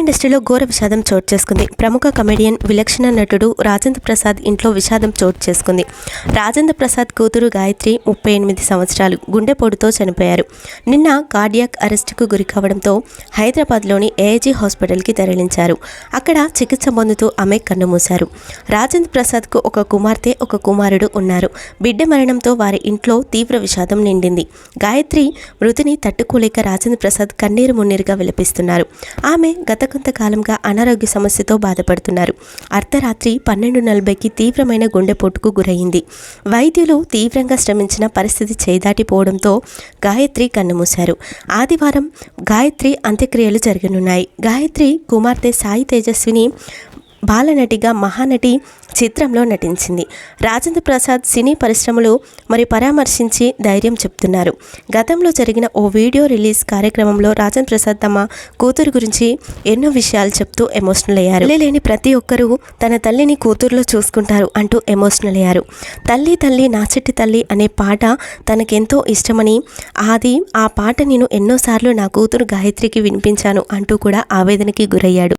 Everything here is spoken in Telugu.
ఇండస్ట్రీలో ఘోర విషాదం చోటు చేసుకుంది. ప్రముఖ కమెడియన్ విలక్షణ నటుడు రాజేంద్ర ప్రసాద్ ఇంట్లో విషాదం చోటు చేసుకుంది. రాజేంద్ర ప్రసాద్ కూతురు గాయత్రి ముప్పై ఎనిమిది సంవత్సరాలు గుండెపోటుతో చనిపోయారు. నిన్న కార్డియాక్ అరెస్టుకు గురి కావడంతో హైదరాబాద్లోని ఏఐజీ హాస్పిటల్కి తరలించారు. అక్కడ చికిత్స పొందుతూ ఆమె కన్నుమూశారు రాజేంద్ర ప్రసాద్కు ఒక కుమార్తె ఒక కుమారుడు ఉన్నారు. బిడ్డ మరణంతో వారి ఇంట్లో తీవ్ర విషాదం నిండింది. గాయత్రి మృతిని తట్టుకోలేక రాజేంద్ర ప్రసాద్ కన్నీరు మున్నీరుగా విలపిస్తున్నారు. ఆమె గత కొంతకాలంగా అనారోగ్య సమస్యతో బాధపడుతున్నారు. అర్ధరాత్రి పన్నెండు నలభైకి తీవ్రమైన గుండెపోటుకు గురయింది. వైద్యులు తీవ్రంగా శ్రమించిన పరిస్థితి చేదాటిపోవడంతో గాయత్రి కన్నుమూశారు. ఆదివారం గాయత్రి అంత్యక్రియలు జరగనున్నాయి. గాయత్రి కుమార్తె సాయి తేజస్విని బాలనటిగా మహానటి చిత్రంలో నటించింది. రాజేంద్ర ప్రసాద్ సినీ పరిశ్రమలు మరి పరామర్శించి ధైర్యం చెప్తున్నారు. గతంలో జరిగిన ఓ వీడియో రిలీజ్ కార్యక్రమంలో రాజేంద్ర ప్రసాద్ తమ కూతురు గురించి ఎన్నో విషయాలు చెప్తూ ఎమోషనల్ అయ్యారు. లేని ప్రతి ఒక్కరూ తన తల్లిని కూతురులో చూసుకుంటారు అంటూ ఎమోషనల్ అయ్యారు. తల్లి తల్లి నా చెట్టి తల్లి అనే పాట తనకెంతో ఇష్టమని అది ఆ పాట నేను ఎన్నోసార్లు నా కూతురు గాయత్రికి వినిపించాను అంటూ కూడా ఆవేదనకి గురయ్యాడు.